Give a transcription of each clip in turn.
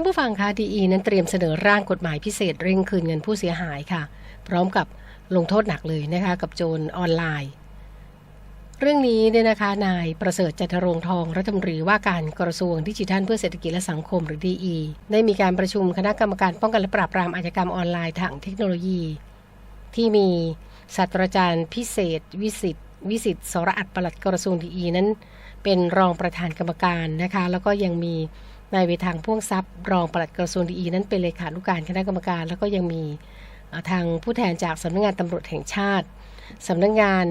านผู้ฟังคะดีนั้นเตรียมเสนอร่างกฎหมายพิเศษเร่งคืนเงินผู้เสียหายค่ะ พร้อมกับลงโทษหนักเลยนะคะ กับโจรออนไลน์ เรื่องนี้เนี่ยนะคะนายประเสริฐจันทรงทองรัฐมนตรีว่าการกระทรวงดิจิทัลเพื่อเศรษฐกิจและสังคมหรือดีได้มีการประชุมคณะกรรมการป้องกันและปราบปรามอาชญากรรมออนไลน์ทางเทคโนโลยี ที่มีศาสตราจารย์พิเศษ วิสิตวิสิตสรอัตปลัดกระทรวงดีนั้น เป็นรองประธานกรรมการนะคะ แล้วก็ยังมี นายเวทางพ่วงทรัพย์ รองปลัดกระทรวงดีนั้นเป็นเลขานุการคณะกรรมการ แล้วก็ยังมีทางผู้แทนจากสำนักงงานตำรวจแห่งชาติสำนักงงาน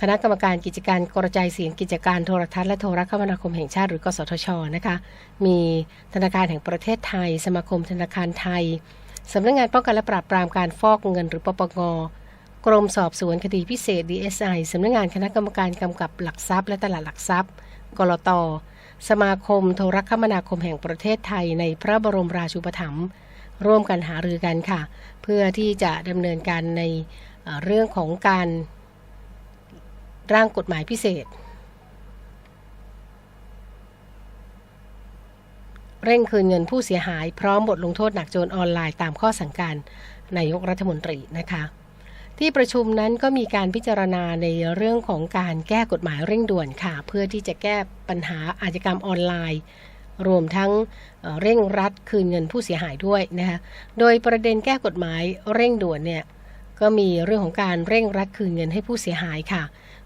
คณะกรรมการกิจการกระจายเสียงกิจการโทรทัศน์และโทรคมนาคมแห่งชาติหรือกสทชนะคะมีธนาคารแห่งประเทศไทย สมาคมธนาคารไทยสำนักงงานป้องกันและปราบปรามการฟอกเงินหรือปปงกรมสอบสวนคดีพิเศษ DSI สำนักงงานคณะกรรมการกำกับหลักทรัพย์และตลาดหลักทรัพย์ กรตสมาคมโทรคมนาคมแห่งประเทศไทยในพระบรมราชูปถัมภ์ร่วมกันหารือกันค่ะ เพื่อที่จะดำเนินการในเรื่องของการร่างกฎหมายพิเศษ เร่งคืนเงินผู้เสียหายพร้อมบทลงโทษหนักโจรออนไลน์ตามข้อสั่งการนายกรัฐมนตรีนะคะ ที่ประชุมนั้นก็มีการพิจารณาในเรื่องของการแก้กฎหมายเร่งด่วนค่ะ เพื่อที่จะแก้ปัญหาอาชญากรรมออนไลน์ รวมทั้งเร่งรัดคืนเงินผู้เสียหายด้วยนะคะโดยประเด็นแก้กฎหมายเร่งด่วนเนี่ยก็มีเรื่องของการเร่งรัดคืนเงินให้ผู้เสียหายค่ะ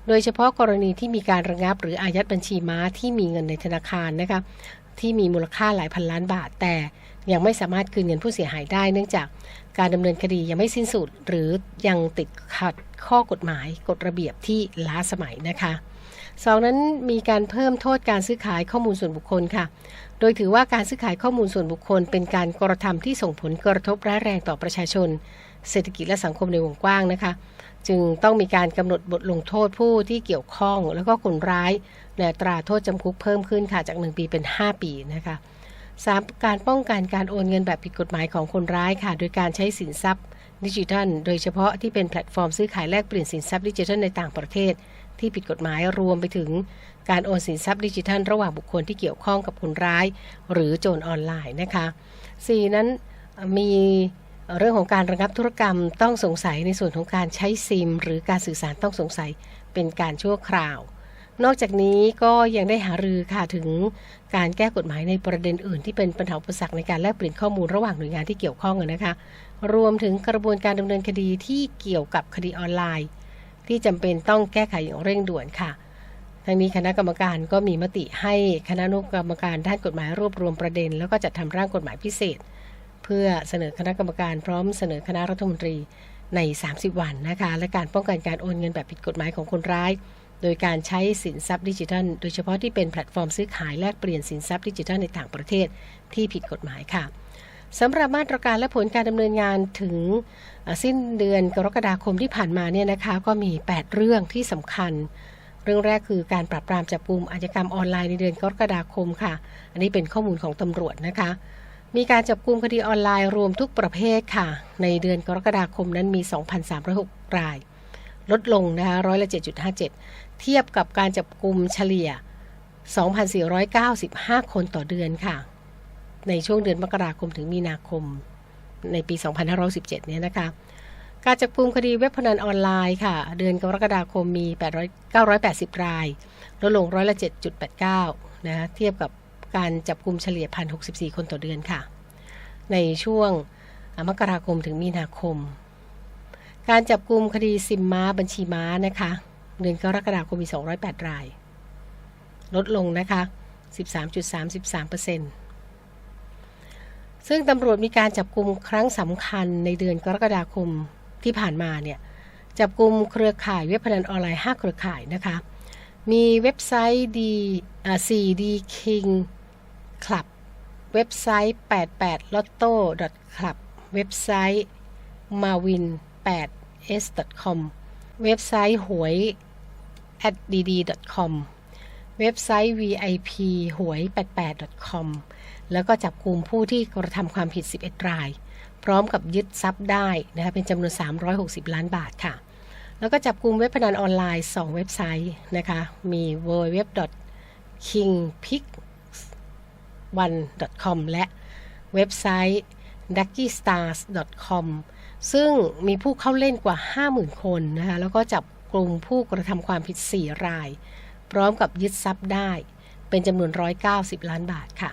โดยเฉพาะกรณีที่มีการระงับ หรืออายัดบัญชีม้าที่มีเงินในธนาคารนะคะที่มีมูลค่าหลายพันล้านบาทแต่ยังไม่สามารถคืนเงินผู้เสียหายได้ เนื่องจาก การดำเนินคดียังไม่สิ้นสุด หรือยังติดขัดข้อกฎหมายกฎระเบียบที่ล้าสมัยนะคะสองนั้นมีการเพิ่มโทษการซื้อขายข้อมูลส่วนบุคคลค่ะ โดยถือว่าการซื้อขายข้อมูลส่วนบุคคล เป็นการกระทำที่ส่งผลกระทบร้ายแรงต่อประชาชน เศรษฐกิจและสังคมในวงกว้างนะคะ จึงต้องมีการกำหนดบทลงโทษผู้ที่เกี่ยวข้อง แล้วก็คนร้ายในตราโทษจำคุกเพิ่มขึ้นค่ะจาก 1 ปีเป็น 5 ปีนะคะ 3. การป้องกันการโอนเงินแบบผิดกฎหมายของคนร้ายค่ะ โดยการใช้สินทรัพย์ดิจิทัล โดยเฉพาะที่เป็นแพลตฟอร์มซื้อขายแลกเปลี่ยนสินทรัพย์ดิจิทัลในต่างประเทศ ที่ผิดกฎหมายรวมไปถึง การโอนสินทรัพย์ดิจิทัล ระหว่างบุคคลที่เกี่ยวข้องกับคนร้าย หรือโจรออนไลน์นะคะ 4. นั้นมีเรื่องของการระงับธุรกรรมต้องสงสัยในส่วนของการใช้ซิม หรือการสื่อสารต้องสงสัยเป็นการชั่วคราว นอกจากนี้ก็ยังได้หารือค่ะถึงการแก้กฎหมายในประเด็นอื่นที่เป็นปัญหาอุปสรรคในการแลกเปลี่ยนข้อมูลระหว่างหน่วยงานที่เกี่ยวข้องนะคะ รวมถึงกระบวนการดำเนินคดีที่เกี่ยวกับคดีออนไลน์ ที่จำเป็นต้องแก้ไขอย่างเร่งด่วนค่ะทั้งนี้คณะกรรมการก็มีมติให้คณะนุกรรมการด้านกฎหมายรวบรวมประเด็น แล้วก็จัดทำร่างกฎหมายพิเศษ เพื่อเสนอคณะกรรมการพร้อมเสนอคณะรัฐมนตรีใน 30 วันนะคะ และการป้องกันการโอนเงินแบบผิดกฎหมายของคนร้าย โดยการใช้สินทรัพย์ดิจิทัล โดยเฉพาะที่เป็นแพลตฟอร์มซื้อขายแลกเปลี่ยนสินทรัพย์ดิจิทัลในต่างประเทศที่ผิดกฎหมายค่ะสำหรับมาตรการและผลการดำเนินงานถึงสิ้นเดือนกรกฎาคมที่ผ่านมาเนี่ยนะคะ ก็มี 8 เรื่องที่สำคัญ เรื่องแรกคือการปราบปรามจับกลุ่มอาชญากรรมออนไลน์ในเดือนกรกฎาคมค่ะ อันนี้เป็นข้อมูลของตำรวจนะคะ มีการจับกลุ่มคดีออนไลน์รวมทุกประเภทค่ะ ในเดือนกรกฎาคมนั้นมี 2,306ราย ลดลงนะคะร้อยละ 7.57 เทียบกับการจับกลุ่มเฉลี่ย 2,495 คนต่อเดือนค่ะ ในช่วงเดือนมกราคมถึงมีนาคมในปี 2517 เนี่ยนะคะ การจับกลุ่มคดีเว็บพนันออนไลน์ค่ะ เดือนกรกฎาคมมี 980 ราย ลดลงร้อยละ 7.89 นะเทียบกับการจับกลุ่มเฉลี่ย 1,064 คนต่อเดือนค่ะ ในช่วงมกราคมถึงมีนาคม การจับกลุ่มคดีซิมม้าบัญชีม้านะคะเดือนกรกฎาคมมี 208 ราย ลดลงนะคะ 13.33%ซึ่งตำรวจมีการจับกลุ่มครั้งสำคัญในเดือนกรกฎาคมที่ผ่านมาเนี่ยจับกลุ่มเครือข่ายเว็บพนันออนไลน์ 5 เครือข่ายนะคะ มีเว็บไซต์ดีอ่า 4D King Club เว็บไซต์ 88 lotto club เว็บไซต์ marwin 8 s com เว็บไซต์หวย at dd com เว็บไซต์ vip หวย 88 com แล้วก็จับกลุ่มผู้ที่กระทำความผิด 11 ราย พร้อมกับยึดทรัพย์ได้นะคะเป็นจำนวน 360 ล้านบาทค่ะ แล้วก็จับกลุ่มเว็บพนันออนไลน์ 2 เว็บไซต์นะคะ มี www kingpick1.com และเว็บไซต์ duckystars.com ซึ่งมีผู้เข้าเล่นกว่า 50,000 คนนะคะแล้วก็จับกลุ่มผู้กระทำความผิด 4 ราย พร้อมกับยึดทรัพย์ได้ เป็นจำนวน 190 ล้านบาทค่ะ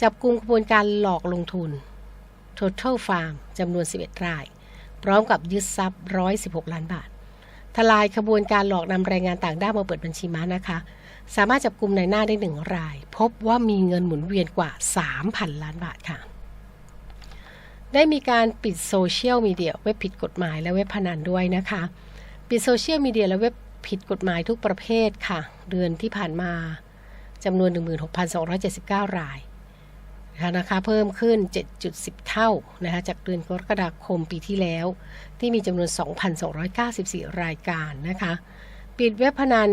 จับกลุ่มกระบวนการหลอกลงทุน Total Farm จำนวน 11 ราย พร้อมกับยึดทรัพย์ 116 ล้านบาท ทลายขบวนการหลอกนำแรงงานต่างด้าวมาเปิดบัญชีม้านะคะ สามารถจับกลุ่มในหน้าได้หนึ่งราย พบว่ามีเงินหมุนเวียนกว่า 3,000 ล้านบาทค่ะ ได้มีการปิดโซเชียลมีเดียเว็บผิดกฎหมายและเว็บพนันด้วยนะคะ ปิดโซเชียลมีเดียและเว็บผิดกฎหมายทุกประเภทค่ะ เดือนที่ผ่านมาจำนวน 16,279 รายนะคะเพิ่มขึ้น 7.10 เท่านะคะจากเดือนกรกฎาคมปีที่แล้ว ที่มีจำนวน 2,294 รายการนะคะ ปิดเว็บพนัน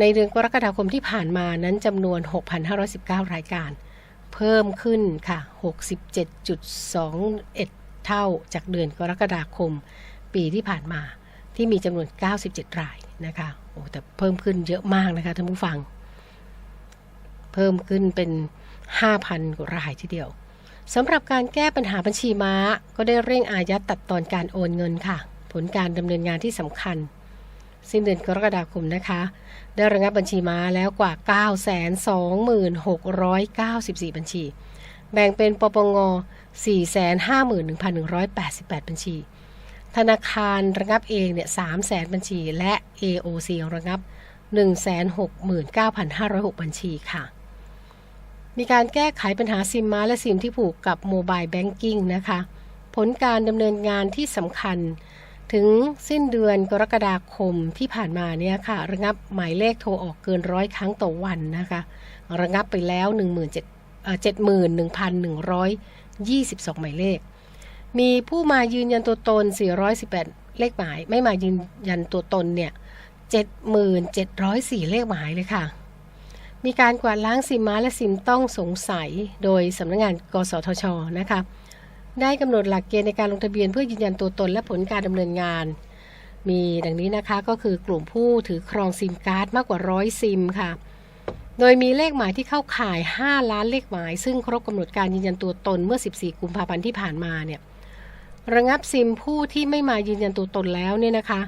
ในเดือนกรกฎาคมที่ผ่านมานั้นจำนวน 6,519 รายการ เพิ่มขึ้นค่ะ 67.21 เท่าจากเดือนกรกฎาคม ปีที่ผ่านมาที่มีจำนวน 97 รายนะคะ โอ้แต่เพิ่มขึ้นเยอะมากนะคะท่านผู้ฟัง เพิ่มขึ้นเป็น 5,000 กว่ารายทีเดียวสำหรับการแก้ปัญหาบัญชีม้า ก็ได้เร่งอายัดตัดตอนการโอนเงินค่ะ ผลการดำเนินงานที่สำคัญ สิ้นเดือนกรกฎาคมนะคะ ได้ระงับบัญชีม้าแล้วกว่า 926,694 บัญชี แบ่งเป็นปปง 451,188 บัญชี ธนาคารระงับเองเนี่ย300,000 บัญชี และ AOC ระงับ 169,506 บัญชีค่ะ มีการแก้ไขปัญหาซิมม้าและซิมที่ผูกกับโมบายแบงกิ้งนะคะ ผลการดำเนินงานที่สำคัญ ถึงสิ้นเดือนกรกฎาคมที่ผ่านมาเนี่ยค่ะ ระงับหมายเลขโทรออกเกินร้อยครั้งต่อวันนะคะ ระงับไปแล้ว71,122 หมายเลข มีผู้มายืนยันตัวตน 418 เลขหมาย ไม่มายืนยันตัวตนเนี่ย 7704 เลขหมายเลยค่ะ มีการกวาดล้างซิมม้าและซิมต้องสงสัย โดยสำนักงงาน กสทชนะคะ ได้กำหนดหลักเกณฑ์ในการลงทะเบียนเพื่อยืนยันตัวตนและผลการดำเนินงาน มีดังนี้นะคะก็คือกลุ่มผู้ถือครองซิมการ์ดมากกว่าร้อยซิมค่ะ โดยมีเลขหมายที่เข้าข่าย 5 ล้านเลขหมาย ซึ่งครบกำหนดการยืนยันตัวตนเมื่อ 14 กุมภาพันธ์ที่ผ่านมาเนี่ยระงับซิมผู้ที่ไม่มายืนยันตัวตนแล้วเนี่ยนะคะ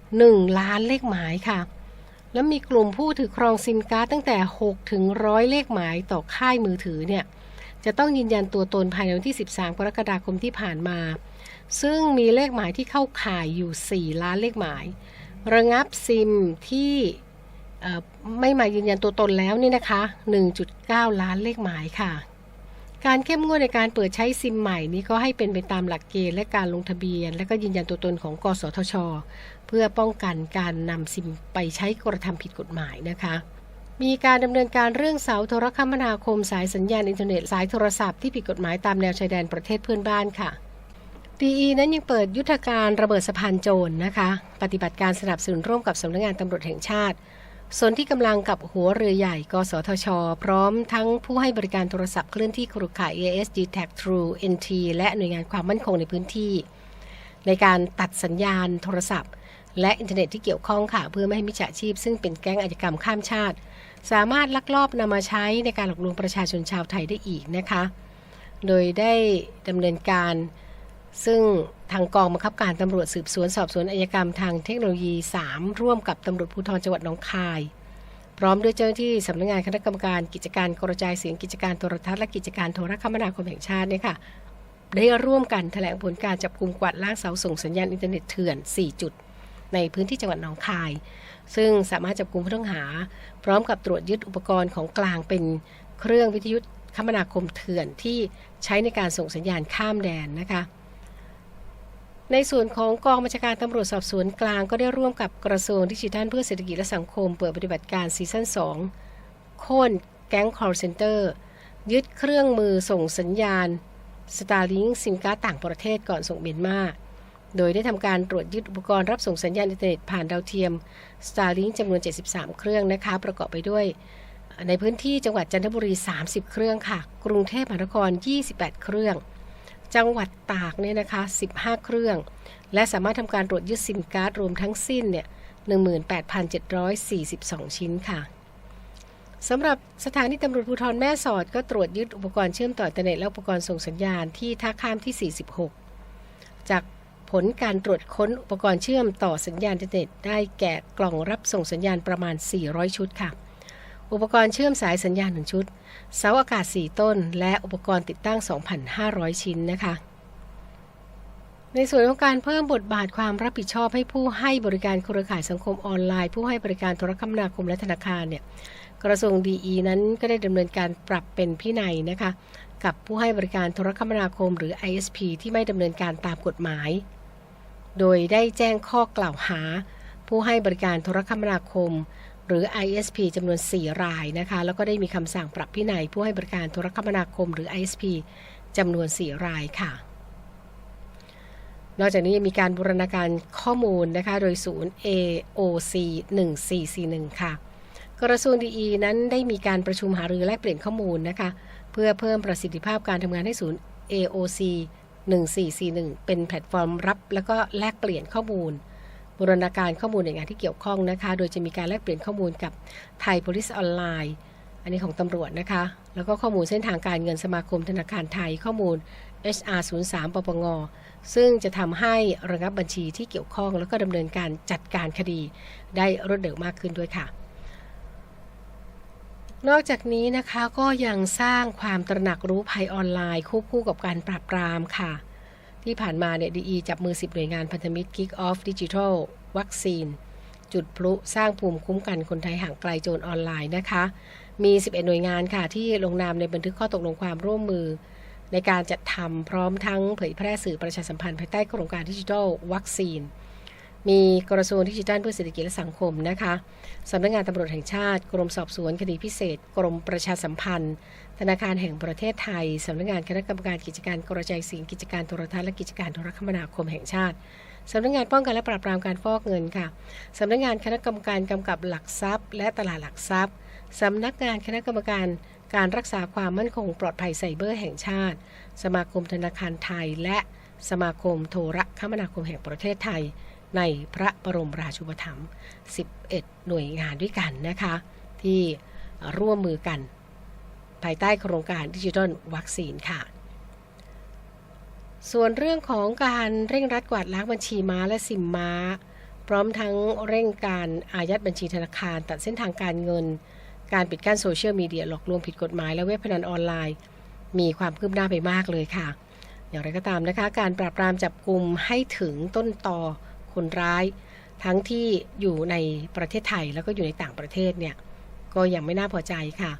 1 ล้านเลขหมายค่ะ แล้วมีกลุ่มผู้ถือครองซิมการ์ดตั้งแต่ 6 ถึงร้อยเลขหมายต่อค่ายมือถือเนี่ย จะต้องยืนยันตัวตนภายในวันที่ 13 กรกฎาคมที่ผ่านมา ซึ่งมีเลขหมายที่เข้าข่ายอยู่ 4 ล้านเลขหมาย ระงับซิมที่ไม่มายืนยันตัวตนแล้วนี่นะคะ 1.9 ล้านเลขหมายค่ะ การเข้มงวดในการเปิดใช้ซิมใหม่นี้ก็ให้เป็นไปตามหลักเกณฑ์และการลงทะเบียน และก็ยืนยันตัวตนของกสทช เพื่อป้องกันการนำซิมไปใช้กระทำผิดกฎหมายนะคะ มีการดำเนินการเรื่องเสาโทรคมนาคมสายสัญญาณอินเทอร์เน็ตสายโทรศัพท์ที่ผิดกฎหมายตามแนวชายแดนประเทศเพื่อนบ้านค่ะ DE นั้นยังเปิดยุทธการระเบิดสะพานโจรนะคะ ปฏิบัติการสนับสนุนร่วมกับสำนักงานตำรวจแห่งชาติ ส่วนที่กำลังกับหัวเรือใหญ่ กสทช พร้อมทั้งผู้ให้บริการโทรศัพท์เคลื่อนที่กรุข่าย AS d t a c True NT และหน่วยงานความมั่นคงในพื้นที่ ในการตัดสัญญาณโทรศัพท์ และอินเทอร์เน็ตที่เกี่ยวข้องค่ะ เพื่อไม่ให้มิจฉาชีพ ซึ่งเป็นแก๊งอาชญากรรมข้ามชาติ สามารถลักลอบนำมาใช้ในการหลอกลวงประชาชนชาวไทยได้อีกนะคะ โดยได้ดำเนินการ ซึ่งทางกองบังคับการตำรวจสืบสวนสอบสวนอายกรรมทางเทคโนโลยี 3 ร่วมกับตำรวจภูธรจังหวัดหนองคาย พร้อมด้วยเจ้าหน้าที่สำนักงานคณะกรรมการกิจการกระจายเสียงกิจการโทรทัศน์และกิจการโทรคมนาคมแห่งชาติเนี่ยค่ะได้ร่วมกันแถลงผลการจับกลุ่มกวาดล้างเสาส่งสัญญาณอินเทอร์เน็ตเถื่อน 4 จุด ในพื้นที่จังหวัดหนองคาย ซึ่งสามารถจับกลุ่มผู้ต้องหา พร้อมกับตรวจยึดอุปกรณ์ของกลางเป็นเครื่องวิทยุคมนาคมเถื่อนที่ใช้ในการส่งสัญญาณข้ามแดนนะคะในส่วนของกองบัญชาการตำรวจสอบสวนกลางก็ได้ร่วมกับกระทรวงดิจิทัลเพื่อเศรษฐกิจและสังคมเปิดปฏิบัติการซีซั่น2 โค่นแก๊ง call center ยึดเครื่องมือส่งสัญญาณ Starlink ซิมการ์ดต่างประเทศก่อนส่งเมียนมา โดยได้ทำการตรวจยึดอุปกรณ์รับส่งสัญญาณอินเทอร์เน็ตผ่านดาวเทียม Starlink จำนวน 73 เครื่องนะคะ ประกอบไปด้วย ในพื้นที่จังหวัดจันทบุรี 30 เครื่องค่ะ กรุงเทพมหานคร 28 เครื่อง จังหวัดตากเนี่ยนะคะ 15 เครื่อง และสามารถทำการตรวจยึดซิมการ์ดรวมทั้งสิ้นเนี่ย 18,742 ชิ้นค่ะสำหรับสถานีตำรวจภูธรแม่สอดก็ตรวจยึดอุปกรณ์เชื่อมต่ออินเทอร์เน็ตและอุปกรณ์ส่งสัญญาณที่ท่าข้ามที่ 46 จาก ผลการตรวจค้นอุปกรณ์เชื่อมต่อสัญญาณอินเทอร์เน็ตได้แก่กล่องรับส่งสัญญาณประมาณ 400 ชุดค่ะ อุปกรณ์เชื่อมสายสัญญาณ 1 ชุด เสาอากาศ 4 ต้น และอุปกรณ์ติดตั้ง 2,500 ชิ้นนะคะในส่วนของการเพิ่มบทบาทความรับผิดชอบให้ผู้ให้บริการเครือข่ายสังคมออนไลน์ ผู้ให้บริการโทรคมนาคมและธนาคารเนี่ยกระทรวงดีนั้นก็ได้ดำเนินการปรับเป็นพินัยนะคะ กับผู้ให้บริการโทรคมนาคมหรือ ISP ที่ไม่ดำเนินการตามกฎหมาย โดยได้แจ้งข้อกล่าวหา ผู้ให้บริการโทรคมนาคม หรือ ISP จำนวน 4 รายนะคะ แล้วก็ได้มีคำสั่งปรับพินัย ผู้ให้บริการโทรคมนาคม หรือ ISP จำนวน 4 รายค่ะ นอกจากนี้ยังมีการบูรณาการข้อมูลนะคะ โดยศูนย์ AOC 1441 ค่ะ กระทรวงดีนั้นได้มีการประชุมหารือแลกเปลี่ยนข้อมูลนะคะ เพื่อเพิ่มประสิทธิภาพการทำงานให้ศูนย์ AOC 1441 เป็นแพลตฟอร์มรับ แล้วก็แลกเปลี่ยนข้อมูลบูรณาการข้อมูลหน่วยงานที่เกี่ยวข้องนะคะ โดยจะมีการแลกเปลี่ยนข้อมูลกับไทย Police Online อันนี้ของตำรวจนะคะ แล้วก็ข้อมูลเส้นทางการเงินสมาคมธนาคารไทยข้อมูล HR 03ปปง ซึ่งจะทำให้ระงับบัญชีที่เกี่ยวข้อง แล้วก็ดำเนินการจัดการคดี ได้รวดเร็วมากขึ้นด้วยค่ะ นอกจากนี้นะคะก็ยังสร้างความตระหนักรู้ภัยออนไลน์ควบคู่กับการปราบปรามค่ะ ที่ผ่านมาเนี่ยดีจับมือ 10 หน่วยงานพันธมิตร Kick Off Digital วัคซีน จุดพลุสร้างภูมิคุ้มกันคนไทยห่างไกลโจรออนไลน์นะคะ มี 11 หน่วยงานค่ะ ที่ลงนามในบันทึกข้อตกลงความร่วมมือ ในการจัดทำพร้อมทั้งเผยแพร่สื่อประชาสัมพันธ์ภายใต้โครงการดิจิทัลวัคซีน มีกระทรวงดิจิทัลเพื่อเศรษฐกิจและสังคมนะคะสำนักงานตำรวจแห่งชาติ กรมสอบสวนคดีพิเศษ กรมประชาสัมพันธ์ ธนาคารแห่งประเทศไทยสำนักงานคณะกรรมการกิจการกระจายเสียงกิจการโทรทัศน์และกิจการโทรคมนาคมแห่งชาติสำนักงานป้องกันและปราบปรามการฟอกเงินค่ะสำนักงานคณะกรรมการกำกับหลักทรัพย์ และตลาดหลักทรัพย์สำนักงานคณะกรรมการการรักษาความมั่นคงปลอดภัยไซเบอร์แห่งชาติ สมาคมธนาคารไทย และสมาคมโทรคมนาคมแห่งประเทศไทย ในพระบรมราชูปถัมภ์ 11 หน่วยงานด้วยกันนะคะ ที่ร่วมมือกัน ภายใต้โครงการดิจิทัลวัคซีนค่ะ ส่วนเรื่องของการเร่งรัดกวาดล้างบัญชีม้าและซิมม้า พร้อมทั้งเร่งการอายัดบัญชีธนาคาร ตัดเส้นทางการเงิน การปิดกั้นโซเชียลมีเดียหลอกลวงผิดกฎหมายและเว็บพนันออนไลน์ มีความคืบหน้าไปมากเลยค่ะ อย่างไรก็ตามนะคะ การปราบปรามจับกลุ่มให้ถึงต้นตอ คนร้าย ทั้งที่อยู่ในประเทศไทยแล้วก็อยู่ในต่างประเทศเนี่ยก็ยังไม่น่าพอใจค่ะ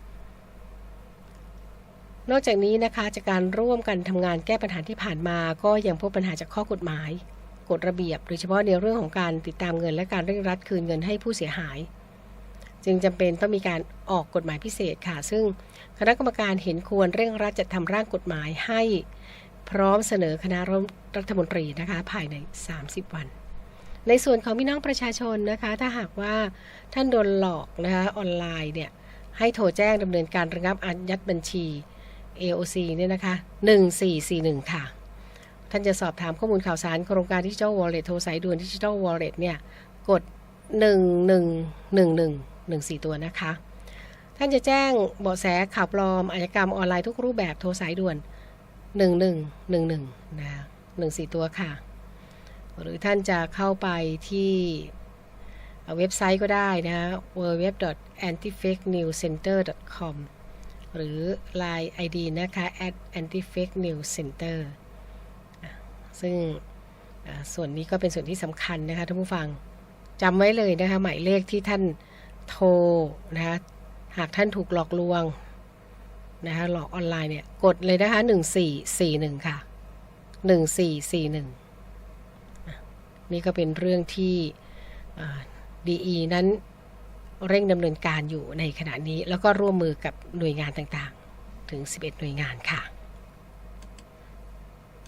นอกจากนี้นะคะจากการร่วมกันทำงานแก้ปัญหาที่ผ่านมา ก็ยังพบปัญหาจากข้อกฎหมายกฎระเบียบโดยเฉพาะในเรื่องของการติดตามเงิน และการเร่งรัดคืนเงินให้ผู้เสียหาย จึงจำเป็นต้องมีการออกกฎหมายพิเศษค่ะ ซึ่งคณะกรรมการเห็นควรเร่งรัดจัดทำร่างกฎหมายให้พร้อมเสนอคณะรัฐมนตรีนะคะภายใน 30 วัน ในส่วนของพี่น้องประชาชนนะคะ ถ้าหากว่าท่านโดนหลอกนะคะออนไลน์เนี่ยให้โทรแจ้งดำเนินการระงับอายัดบัญชี AOC เนี่ยนะคะ 1441 ค่ะ ท่านจะสอบถามข้อมูลข่าวสารโครงการดิจิทัลวอลเล็ตโทรสายด่วนดิจิทัลวอลเล็ตเนี่ย กด 1111 14 ตัวนะคะ ท่านจะแจ้งเบาะแสข่าวปลอมอาชญากรรมออนไลน์ทุกรูปแบบโทรสายด่วน 1111 นะคะ14 ตัวค่ะ หรือท่านจะเข้าไปที่เว็บไซต์ก็ได้นะ www.antifakenewscenter.com หรือ Line ID นะคะ at antifake news center ซึ่งส่วนนี้ก็เป็นส่วนที่สำคัญนะคะท่านผู้ฟังจำไว้เลยนะคะ หมายเลขที่ท่านโทรนะคะหากท่านถูกหลอกลวงนะคะหลอกออนไลน์เนี่ย กดเลยนะคะ 1441 ค่ะ 1441 นี่ก็เป็นเรื่องที่ดีนั้นเร่งดำเนินการอยู่ในขณะนี้ แล้วก็ร่วมมือกับหน่วยงานต่างๆ ถึง 11 หน่วยงานค่ะ